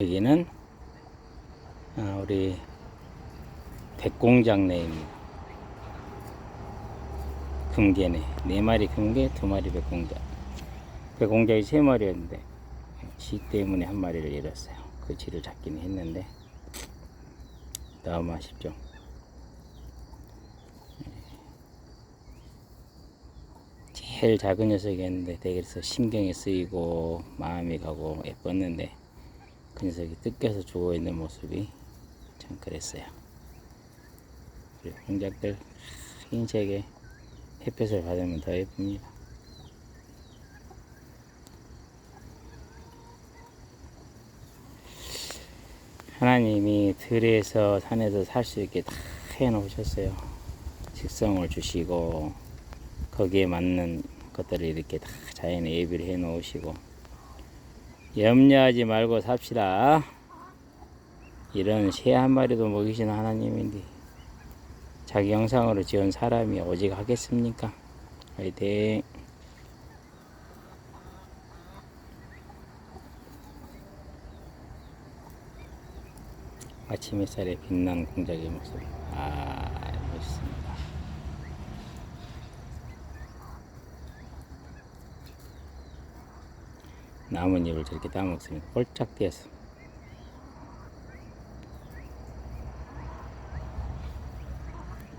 여기는 아, 우리 백공장 내입니다. 금괴네. 네 마리 금괴, 두 마리 백공장. 백공장이 세 마리였는데 쥐 때문에 한 마리를 잃었어요. 그 쥐를 잡기는 했는데 너무 아쉽죠. 제일 작은 녀석이었는데 되게서 신경이 쓰이고 마음이 가고 예뻤는데 그 녀석이 뜯겨서 죽어 있는 모습이 참 그랬어요. 우리 공작들 흰색의 햇볕을 받으면 더 예쁩니다. 하나님이 들에서 산에서 살 수 있게 다 해놓으셨어요. 식성을 주시고 거기에 맞는 것들을 이렇게 다 자연에 예비를 해 놓으시고 염려하지 말고 삽시다. 이런 새 한 마리도 먹이시는 하나님인데 자기 형상으로 지은 사람이 오직 하겠습니까? 화이팅! 아침 햇살에 빛난 공작의 모습 아 멋있습니다. 나뭇잎을 저렇게 따먹으면 꼴짝 뛰어서